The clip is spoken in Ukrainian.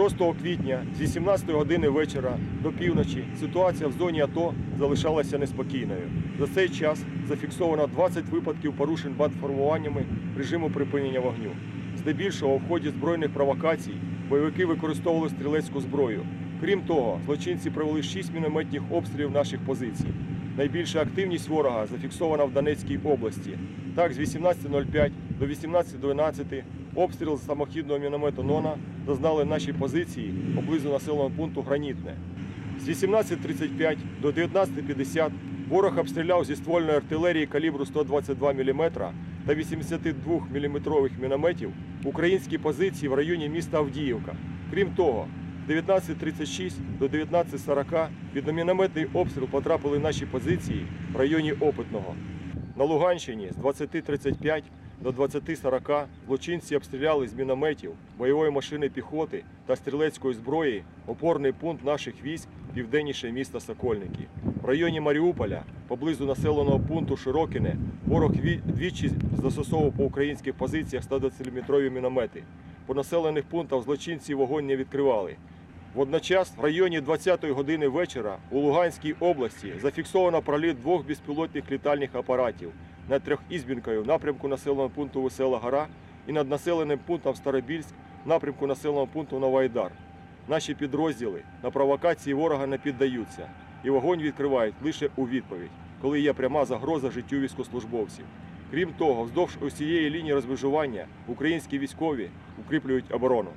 6 квітня з 18 години вечора до півночі ситуація в зоні АТО залишалася неспокійною. За цей час зафіксовано 20 випадків порушень бандформуваннями режиму припинення вогню. Здебільшого в ході збройних провокацій бойовики використовували стрілецьку зброю. Крім того, злочинці провели 6 мінометних обстрілів наших позицій. Найбільша активність ворога зафіксована в Донецькій області. Так, з 18.05 до 18.12 обстріл з самохідного міномету «Нона» зазнали наші позиції поблизу населеного пункту Гранітне. З 18.35 до 19.50 ворог обстріляв зі ствольної артилерії калібру 122 мм та 82 мм мінометів українські позиції в районі міста Авдіївка. Крім того, з 19.36 до 19.40 під мінометний обстріл потрапили наші позиції в районі Опитного. На Луганщині з 20.35 до 20.40 злочинці обстріляли з мінометів, бойової машини піхоти та стрілецької зброї опорний пункт наших військ південніше міста Сокольники. В районі Маріуполя, поблизу населеного пункту Широкине, ворог двічі застосовував по українських позиціях 120-мм міномети. По населених пунктах злочинці вогонь не відкривали. Водночас в районі 20-ї години вечора у Луганській області зафіксовано проліт двох безпілотних літальних апаратів над Трьохізбінкою в напрямку населеного пункту Весела Гора і над населеним пунктом Старобільськ в напрямку населеного пункту Новоайдар. Наші підрозділи на провокації ворога не піддаються і вогонь відкривають лише у відповідь, коли є пряма загроза життю військовослужбовців. Крім того, вздовж усієї лінії розмежування українські військові укріплюють оборону.